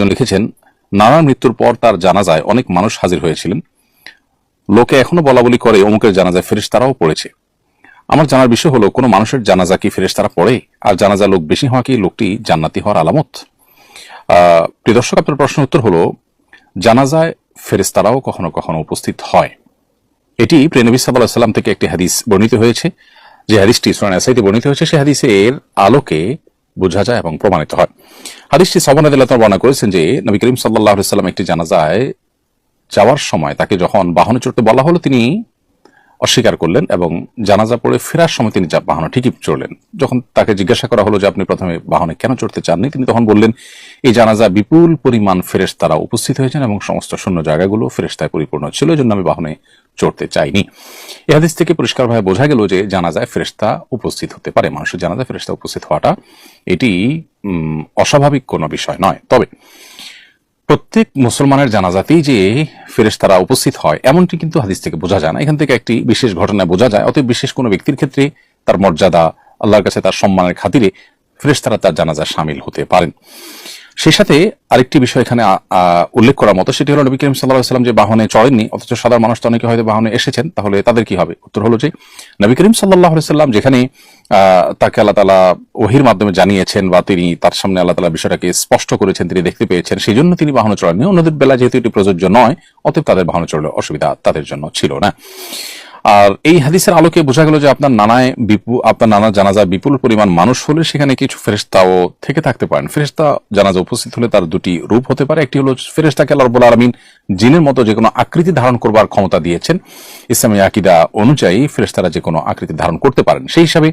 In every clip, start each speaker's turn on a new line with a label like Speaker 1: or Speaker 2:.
Speaker 1: একজন লিখেছেন নানার মৃত্যুর পর তার জানাজায় অনেক মানুষ হাজির হয়েছিলেন। লোকে এখনও বলা বলি করে অমুকের জানাজায় ফেরেশতারাও পড়েছে। আমার জানার বিষয় হলো, কোনো মানুষের জানাজা কি ফেরেশতারা পড়ে? আর জানাজা লোক বেশি হওয়া কি লোকটি জান্নাতি হওয়ার আলামত? প্রিয় দর্শক, আপনার প্রশ্নের উত্তর হলো, জানাজায় ফেরেশতারাও কখনো কখনো উপস্থিত হয়। এটি প্রেনবী সাল্লাহ সাল্লাম থেকে একটি হাদিস বর্ণিত হয়েছে। যে হাদিসটি সোনান বর্ণিত হয়েছে সেই হাদিসের আলোকে বোঝা যায় এবং প্রমাণিত হয়। হাদিসটি সাবানাদিল্লাহ বর্ণনা করেছেন যে, নবী করিম সাল্লাহ সাল্লাম একটি জানাজায় যাওয়ার সময় তাকে যখন বাহনে চড়তে বলা হলো, তিনি অস্বীকার করলেন এবং জানাজা পড়ে ফেরার সময় তিনি বাহনে ঠিকই চড়লেন। যখন তাকে জিজ্ঞাসা করা হলো যে, আপনি প্রথমে বাহনে কেন চড়তে চাননি? তিনি তখন বললেন, এই জানাজা বিপুল পরিমাণ ফেরেশ তারা উপস্থিত হয়েছেন এবং সমস্ত শূন্য জায়গাগুলো ফেরেশতায় পরিপূর্ণ ছিল। এই জন্য আমি বাহনে চড়তে চাইনি। এ হাদিস থেকে পরিষ্কারভাবে বোঝা গেল যে জানাজায় ফেরেশতা উপস্থিত হতে পারে। মানুষের জানাজায় ফেরেশতা উপস্থিত হওয়াটা এটি অস্বাভাবিক কোনো বিষয় নয়। তবে প্রত্যেক মুসলমানের জানাজাতেই যে ফেরেশতারা উপস্থিত হয়, এমনটি কিন্তু হাদিস থেকে বোঝা যায় না। এখান থেকে একটি বিশেষ ঘটনায় বোঝা যায়। অতএব বিশেষ কোনো ব্যক্তির ক্ষেত্রে তার মর্যাদা, আল্লাহর কাছে তার সম্মানের খাতিরে ফেরেশতারা তার জানাজা সামিল হতে পারেন। সেই সাথে আরেকটি বিষয় এখানে উল্লেখ করার মতো, সেটি হলো নবী করিম সাল্লাহ সাল্লাম যে বাহনে চড়েননি, অথচ সাধারণ মানুষ তো অনেকে হয়তো বাহনে এসেছেন, তাহলে তাদের কি হবে? উত্তর হলো যে, নবী করিম সাল্লাহ সাল্লাম যেখানে তাকে আল্লাহ তালা ওহির মাধ্যমে জানিয়েছেন বা তিনি তার সামনে আল্লাহ তালা বিষয়টাকে স্পষ্ট করেছেন, তিনি দেখতে পেয়েছেন সেই জন্য তিনি বাহনে চড়েননি। অন্যদের বেলা যেহেতু এটি প্রযোজ্য নয়, অতএব তাদের বাহনে চড়লে অসুবিধা তাদের জন্য ছিল না। আর এই হাদিসের আলোকে বোঝা গেল যে আপনার নানায় বিপু আপনার নানা জানাজা বিপুল পরিমাণ মানুষ হলে সেখানে কিছু ফেরেস্তাও থেকে থাকতে পারেন। ফেরেস্তা জানাজা উপস্থিত হলে তার দুটি রূপ হতে পারে। একটি হলো ফেরেস্তাকে আল্লাহ রব্বুল আলমিন জিনের মতো যে কোনো আকৃতি ধারণ করবার ক্ষমতা দিয়েছেন। ইসলামী আকিদা অনুযায়ী ফেরেস্তারা যে কোনো আকৃতি ধারণ করতে পারেন। সেই হিসাবে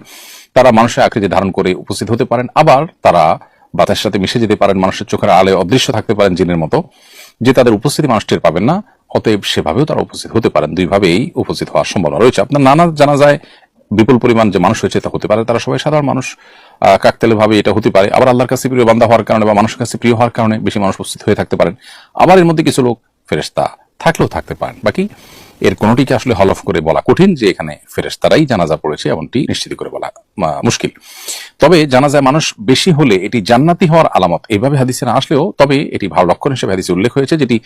Speaker 1: তারা মানুষের আকৃতি ধারণ করে উপস্থিত হতে পারেন। আবার তারা বাতাসের সাথে মিশে যেতে পারেন। মানুষের চোখের আলোয় অদৃশ্য থাকতে পারেন জিনের মতো। যে তাদের উপস্থিতি মানুষ টের পাবেন না। অতএব সেভাবেও তারা উপস্থিত হতে পারেন। দুইভাবেই উপস্থিত হওয়ার সম্ভাবনা রয়েছে। আপনার নানা জানা যায় বিপুল পরিমাণ যে মানুষ হয়েছে, তা হতে পারে তারা সবাই সাধারণ মানুষ। কাকতালে ভাবে এটা হতে পারে। আবার আল্লাহর কাছে প্রিয় বান্দা হওয়ার কারণে বা মানুষের কাছে প্রিয় হওয়ার কারণে বেশি মানুষ উপস্থিত হয়ে থাকতে পারেন। আবার এর মধ্যে কিছু লোক ফেরেস্তা থাকলেও থাকতে পারেন। বাকি এর কোনোটিকে আসলে হল অফ করে বলা কঠিন যে এখানে ফেরেস্তারাই জানাজা পড়েছে, এমনটি নিশ্চিত করে বলা মুশকিল। তবে জানাজায় মানুষ বেশি হলে এটি জান্নাতি হওয়ার আলামত। এইভাবে হাদিসে না আসলেও তবে এটি ভালো লক্ষণ হিসেবে হাদিসে উল্লেখ হয়েছে, যেটি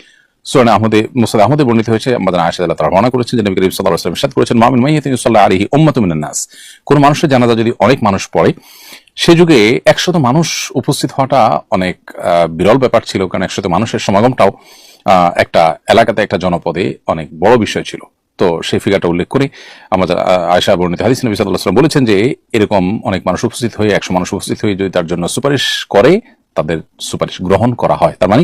Speaker 1: সুরান আহমদে মুসাদ আহমদে বর্ণিত হয়েছে আমাদের আয়সা আল্লাহ তারা করেছেন যে নবী সাল্লাল্লাহু আলাইহি ওয়াসাল্লাম করেছেন মামিন মাইয়াতিন সাল্লাল্লাহু আলাইহি উম্মাতু মিনান নাস। কোন মানুষের জানাজা যদি অনেক মানুষ পড়ে, সে যুগে একশত মানুষ উপস্থিত হওয়াটা অনেক বিরল ব্যাপার ছিল, কারণ একশত মানুষের সমাগমটাও একটা এলাকাতে একটা জনপদে অনেক বড় বিষয় ছিল। তো সেই ফিগারটা উল্লেখ করে আমাদের আয়েশা বর্ণিত হাদিস নবী আলাইহি বলেছেন যে, এরকম অনেক মানুষ উপস্থিত হয়ে, একশো মানুষ উপস্থিত হয়ে যদি তার জন্য সুপারিশ করে, তাদের সুপারিশ গ্রহণ করা হয়। তার মানে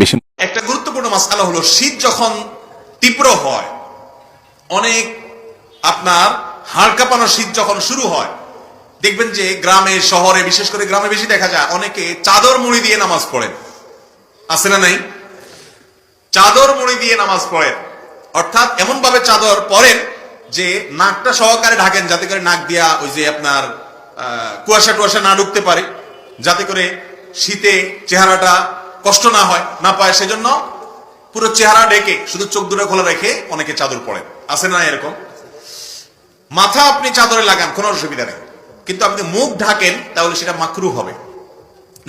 Speaker 1: বেশি
Speaker 2: একটা গুরুত্বপূর্ণ মাসালা হলো, শীত যখন তীব্র হয়, অনেক আপনার হাড় কাঁপানো শীত যখন শুরু হয়, দেখবেন যে গ্রামে, শহরে, বিশেষ করে গ্রামে বেশি দেখা যায়, অনেকে চাদর মুড়ি দিয়ে নামাজ পড়েন। আছে না নাই? চাদর মুড়ি দিয়ে নামাজ পড়েন। অর্থাৎ এমন ভাবে চাদর পরেন যে নাকটা সহকারে ঢাকেন, যাতে করে নাক দিয়া ওই যে আপনার কুয়াশা টুয়াশা না ঢুকতে পারে। যাতে করে শীতে চেহারাটা কষ্ট না হয়, না পায়, সেজন্য পুরো চেহারা ডেকে, শুধু চোখ দুটো খোলা রেখে অনেকে চাদর পড়েন আছে না এরকম? মাথা আপনি চাদরে লাগান, কোনো অসুবিধা নেই। কিন্তু আপনি মুখ ঢাকেন, তাহলে সেটা মাকরু হবে।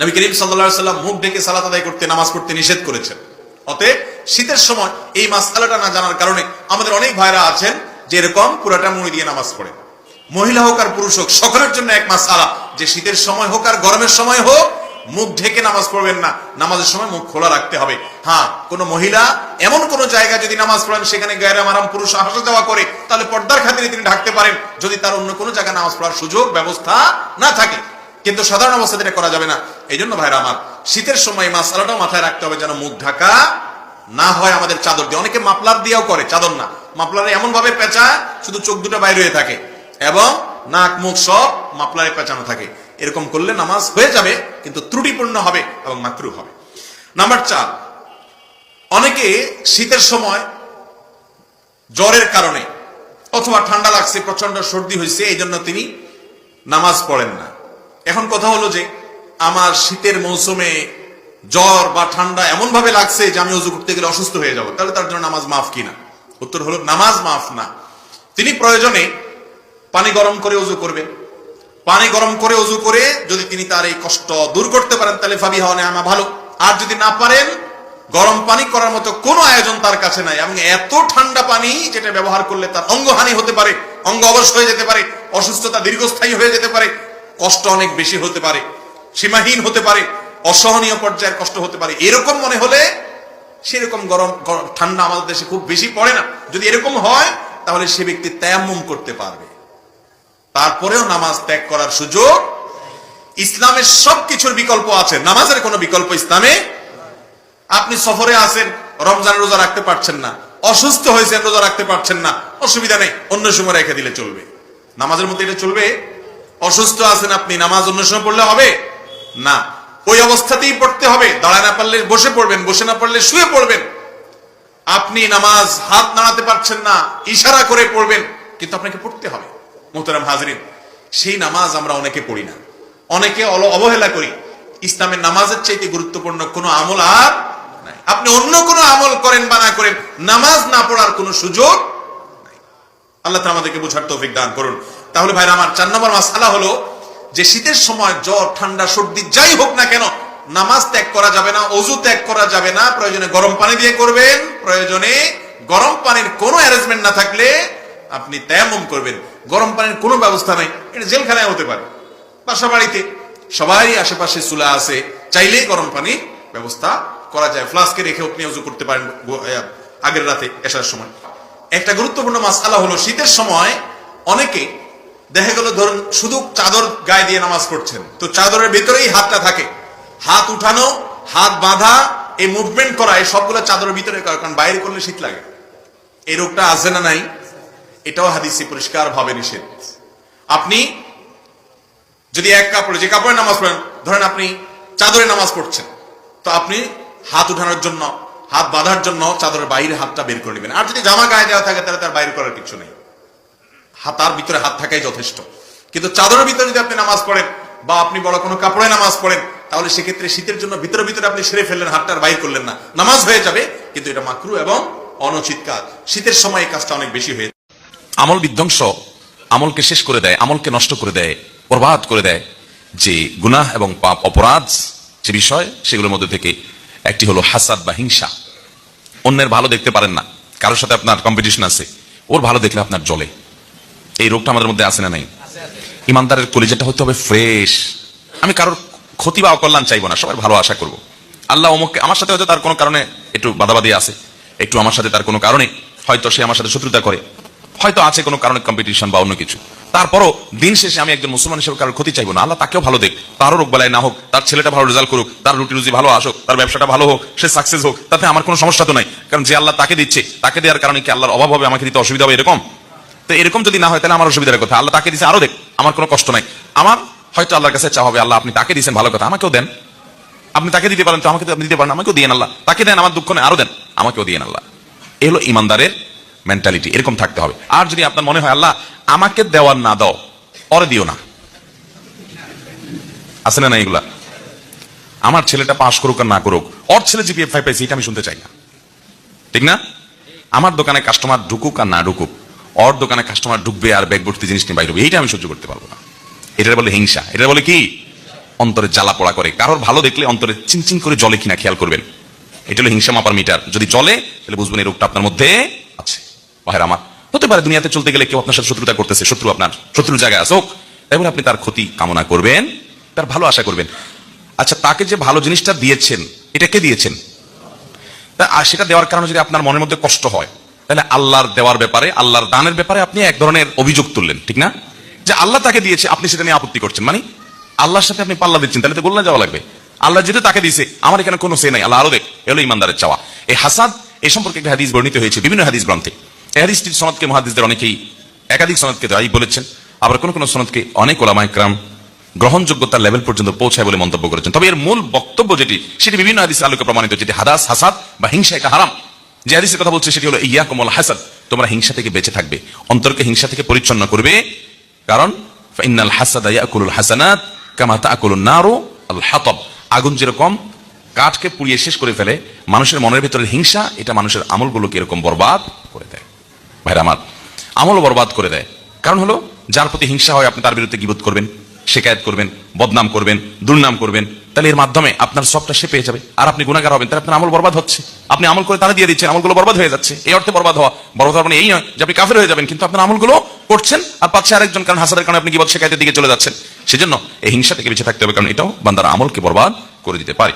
Speaker 2: নবী করিম সাল্লাম মুখ ঢেকে সালাত আদায় করতে, নামাজ পড়তে নিষেধ করেছেন। অতএব শীতের সময় এই মাসালাটা না জানার কারণে আমাদের অনেক ভাইরা আছেন, যে এরকম পুরাটা মুড়ি দিয়ে নামাজ পড়ে। মহিলা হোক আর পুরুষ হোক, সকলের জন্য এক মাস মাসালা যে শীতের সময় হোক আর গরমের সময় হোক মুখ ঢেকে নামাজ পড়বেন না। নামাজের সময় মুখ খোলা রাখতে হবে। হ্যাঁ কোন মহিলা এমন কোন জায়গা যদি নামাজ পড়েন, সেখানে গায়ের মারাম পুরুষ আসা যাওয়া করে, তাহলে পর্দার খাতিরে তিনি ঢাকতে পারেন, যদি তার অন্য কোনো জায়গায় নামাজ পড়ার সুযোগ, ব্যবস্থা না থাকে। কিন্তু সাধারণ অবস্থাতে এটা করা যাবে না। এই জন্য ভাইরা আমার, শীতের সময় মাসালাটাও মাথায় রাখতে হবে যেন মুখ ঢাকা না হয় আমাদের চাদর দিয়ে। অনেকে মাপলার দিয়েও করে, চাদর না। মাপলারে এমন ভাবে পেঁচা, শুধু চোখ দুটো বাইরে হয়ে থাকে। এবং নাক, মুখ সব মাপলারে পেঁচানো থাকে। এরকম করলে নামাজ হয়ে যাবে, কিন্তু ত্রুটিপূর্ণ হবে এবং মাকরু হবে। নাম্বার চার, অনেকে শীতের সময় জ্বরের কারণে অথবা ঠান্ডা লাগছে প্রচণ্ড সর্দি হয়েছে, এই জন্য তিনি নামাজ পড়েন না। এখন কথা হলো যে, আমার শীতের মৌসুমে জ্বর বা ঠান্ডা এমন ভাবে লাগছে যে আমি অজু করতে গেলে অসুস্থ হয়ে যাব, তাহলে তার জন্য নামাজ মাফ কিনা? উত্তর হলো, নামাজ মাফ না। তিনি প্রয়োজনে পানি গরম করে অজু করবেন। পানি গরম করে অজু করে যদি তিনি তার এই কষ্ট দূর করতে পারেন, তাহলে ফাবি হওয়া আমা ভালো। আর যদি না পারেন, গরম পানি করার মতো কোনো আয়োজন তার কাছে নাই। এবং এত ঠান্ডা পানি যেটা ব্যবহার করলে তার অঙ্গহানি হতে পারে, অঙ্গ অবশ হয়ে যেতে পারে, অসুস্থতা দীর্ঘস্থায়ী হয়ে যেতে পারে, কষ্ট অনেক বেশি হতে পারে, সীমাহীন হতে পারে, অসহনীয় পর্যায়ের কষ্ট হতে পারে। এরকম মনে হলে সেরকম গরম ঠান্ডা আমাদের দেশে খুব বেশি পড়ে না। যদি এরকম হয়, তাহলে সে ব্যক্তি তেয়াম্মুম করতে পারবে। তারপরেও নামাজ ত্যাগ করার সুযোগ ইসলামের সব কিছুর বিকল্প আছে। নামাজের কোনো বিকল্প ইসলামে আপনি সফরে আছেন, রমজান রোজা রাখতে পারছেন না, অসুস্থ হয়েছেন, রোজা রাখতে পারছেন না, অসুবিধা নেই, অন্য সময় রেখে দিলে চলবে। নামাজের মধ্যে এটা চলবে? অসুস্থ আছেন আপনি, নামাজ অন্য সময় পড়লে হবে? না। ওই অবস্থাতেই পড়তে হবে দাঁড়ায় না পারলে বসে পড়বেন, বসে না পারলে শুয়ে পড়বেন। আপনি নামাজ হাত নাড়াতে পারছেন না, ইশারা করে পড়বেন, কিন্তু আপনাকে পড়তে হবে। মোহতারাম হাজরিন, সেই নামাজ আমরা অনেকে পড়ি না। অনেকে অবহেলা করি। ইসলামের নামাজের চাইতে গুরুত্বপূর্ণ কোনো আমল আর নাই। আপনি অন্য কোনো আমল করেন বা না করেন, নামাজ না পড়ার কোনো সুযোগ। আল্লাহ আমাদেরকে বোঝার তৌফিক দান করুন। তাহলে ভাইরা, আমার চার নম্বর মাসালা হলো যে শীতের সময় জ্বর, ঠান্ডা, সর্দি যাই হোক না কেন, নামাজ ত্যাগ করা যাবে না, অজু ত্যাগ করা যাবে না। প্রয়োজনে গরম পানি দিয়ে করবেন, প্রয়োজনে গরম পানির কোনো অ্যারেঞ্জমেন্ট না থাকলে আপনি তেমন করবেন। গরম পানির কোনো ব্যবস্থা নাই। এটা জেলখানায় হতে পারে। বাসা বাড়িতে সবাই আশেপাশে চুলা আছে। চাইলেই গরম পানি ব্যবস্থা করা যায়। ফ্লাস্কে রেখে আপনি উজু করতে পারেন আগের রাতে এসার সময়। একটা গুরুত্বপূর্ণ মাসালা হলো শীতের সময় অনেকে দেখা গেল ধরুন শুধু চাদর গায়ে দিয়ে নামাজ পড়ছেন। তো চাদরের ভেতরেই হাতটা থাকে। হাত উঠানো, হাত বাঁধা, এই মুভমেন্ট করা, এই সবগুলো চাদরের ভিতরে করা। কারণ বাইরে করলে শীত লাগে। এই রোগটা আছে না নাই? এটাও হাদিসে পরিষ্কার ভাবে নিষেধ। আপনি যদি এক কাপড়ে, যে কাপড়ে নামাজ পড়েন, ধরেন আপনি চাদরে নামাজ পড়ছেন, তো আপনি হাত উঠানোর জন্য, হাত বাঁধার জন্য চাদরের বাইরে হাতটা বের করে নেবেন। আর যদি জামা গায়ে দেওয়া থাকে, তাহলে তার বাইরে করার কিছু নেই। হাতার ভিতরে হাত থাকাই যথেষ্ট। কিন্তু চাদরের ভিতরে যদি আপনি নামাজ পড়েন, বা আপনি বড় কোনো কাপড়ে নামাজ পড়েন, তাহলে সেক্ষেত্রে শীতের জন্য ভিতরে ভিতরে আপনি সেরে ফেললেন হাতটার বাইর করলেন না। নামাজ হয়ে যাবে, কিন্তু এটা মাকরু এবং অনুচিত কাজ। শীতের সময় এই কাজটা অনেক বেশি হয়ে
Speaker 3: আমল বিধ্বংস, আমলকে শেষ করে দেয়, আমলকে নষ্ট করে দেয়, বরবাদ করে দেয়। যে গুনাহ এবং পাপ অপরাধ, যে বিষয়, সেগুলোর মধ্যে থেকে একটি হলো হাসাদ বা হিংসা। অন্যের ভালো দেখতে পারেন না, কারোর সাথে আপনার কম্পিটিশন আছে, ওর ভালো দেখলে আপনার জলে এই রোগটা আমাদের মধ্যে আছে না নাই? ইমানদারের কলিজাটা হতে হবে ফ্রেশ। আমি কারোর ক্ষতি বা অকল্যাণ চাইব না সবাই ভালো আশা করব। আল্লাহ অমুককে, আমার সাথে হয়তো তার কোনো কারণে একটু বাদাবাদি আছে, একটু আমার সাথে তার কোনো কারণে, হয়তো সে আমার সাথে শত্রুতা করে। হয়তো আছে কোনো কারণে কম্পিটিশন বা অন্য কিছু। তারপরও দিন শেষে আমি একজন মুসলমান হিসেবে কারোর ক্ষতি চাইব না। আল্লাহ তাকেও ভালো দেখ। তারও রোগ বেলায় না হোক, তার ছেলেটা ভালো রেজাল্ট করুক, তার রুটি রুজি ভালো আসুক, তার ব্যবসাটা ভালো হোক, সে সাকসেস হোক, তাতে আমার কোনো সমস্যা তো নাই। কারণ যে আল্লাহ তাকে দিচ্ছে, তাকে দেওয়ার কারণে কি আল্লাহর অভাব হবে, আমাকে দিতে অসুবিধা হবে এরকম? তো এরকম যদি না হয়, তাহলে আমার অসুবিধার কথা। আল্লাহ তাকে দিচ্ছে আরও দেখ, আমার কোনো কষ্ট নাই। আমার হয়তো আল্লাহর কাছে চা হবে, আল্লাহ আপনি তাকে দিচ্ছেন ভালো কথা, আমাকেও দেন। আপনি তাকে দিতে পারেন তো আমাকে আপনি দিতে পারেন আমাকেও দিয়ে আল্লাহ। তাকে দেন, আমার দুঃখ নেই, আরও দেন, আমাকেও দিয়ে আল্লাহ। এ হলো ইমানদারের মেন্টালিটি এরকম থাকতে হবে। আর যদি আপনার মনে হয়, আল্লাহ, আমাকে দেওয়ার না দাও অরে দিও না। আসলে না এগুলা? আমার ছেলেটা পাশ করুক আর না করুক, ওর ছেলে জিপিএফ ফাইভ পাইছে, এটা আমি শুনতে চাই না। ঠিক না? আমার দোকানে কাস্টমার ঢুকুক আর না ঢুকুক, ওর দোকানে কাস্টমার ঢুকবে আর ব্যাগ ভর্তি জিনিস নিয়ে বাইরে এইটা আমি সহ্য করতে পারব না। এটা বলে হিংসা এটা বলে কি? অন্তরে জ্বালা পোড়া করে। কারোর ভালো দেখলে অন্তরে চিনচিন করে জলে কিনা, খেয়াল করবেন। এটা হলো হিংসা মাপার মিটার। যদি জলে তাহলে বুঝবেন এই রোগটা আপনার মধ্যে আছে। ভাইয়ের আমার, হতে পারে দুনিয়াতে চলতে গেলে কেউ আপনার সাথে শত্রুতা করতেছে, শত্রু আপনার, শত্রুর জায়গায় আসুক তাই বলে আপনি তার ক্ষতি কামনা করবেন, তার ভালো আশা করবেন। আচ্ছা তাকে যে ভালো জিনিসটা দিয়েছেন, এটা কে দিয়েছেন? আর সেটা দেওয়ার কারণে যদি আপনার মনের মধ্যে কষ্ট হয়, তাহলে আল্লাহর দেওয়ার ব্যাপারে, আল্লাহর দানের ব্যাপারে আপনি এক ধরনের অভিযোগ তুললেন, ঠিক না? যে আল্লাহ তাকে দিয়েছে, আপনি সেটা নিয়ে আপত্তি করছেন মানে আল্লাহর সাথে আপনি পাল্লা দিচ্ছেন, তাহলে তো গোল্লা যাওয়া লাগবে। আল্লাহ যেটা তাকে দিয়েছে, আমার এখানে কোনো সে নাই, আল্লাহ আরও দেখ এলো ইমানদারের চাওয়া। এই হাসাদ এই সম্পর্কে একটা হাদিস বর্ণিত হয়েছে, বিভিন্ন হাদিস গ্রন্থে। হাদিসটি সনদকে মহাদিসদের অনেকেই একাধিক সনদকে দায়ী বলেছেন, আবার কোন কোন সনদকে অনেক ওলামায় ক্রাম গ্রহণযোগ্যতার লেভেল পর্যন্ত পৌঁছায় বলে মন্তব্য করেছেন। তবে এর মূল বক্তব্য যেটি, সেটি বিভিন্ন হাদিস আলোকে প্রমাণিত, যেটি হাদাস, হাসাদ বা হিংসা এটা হারাম। যে হাদিসের কথা বলছে সেটি হলো ইয়া কমল হাসাদ তোমরা হিংসা থেকে বেঁচে থাকবে, অন্তরকে হিংসা থেকে পরিচ্ছন্ন করবে। কারণ ইন্নাল হাসাদা ইয়াকুলুল হাসানাত কামা তাকুলুন নারু আল হাতব আগুন যেরকম কাঠকে পুড়িয়ে শেষ করে ফেলে, মানুষের মনের ভিতরে হিংসা, এটা মানুষের আমলগুলোকে এরকম বরবাদ করে দেয়। ভাইরা আমার আমল বরবাদ করে দেয়। কারণ হলো, যার প্রতি হিংসা হয় আপনি তার বিরুদ্ধে গিবোধ করবেন, শেকায়ত করবেন, বদনাম করবেন, দুর্নাম করবেন। তাহলে এর মাধ্যমে আপনার সবটা সে পেয়ে যাবে। আর আপনি গুণাগার হবেন, তাহলে আপনার আমল বরবাদ হচ্ছে। আপনি আমল করে তারা দিয়ে দিচ্ছেন, আমলগুলো বরবাদ হয়ে যাচ্ছে। এই অর্থে বরবাদ হওয়া বরবাদ হওয়া মানে এই নয় যে আপনি কাফের হয়ে যাবেন, কিন্তু আপনার আমলগুলো করছেন আর পাচ্ছে আরেকজন, কারণ হাসাদের কারণে আপনি কি বল শেখাইতে দিকে চলে যাচ্ছেন। সেজন্য এই হিংসা থেকে বেঁচে থাকতে হবে, কারণ এটাও বান্দার আমলকে বরবাদ করে দিতে পারে।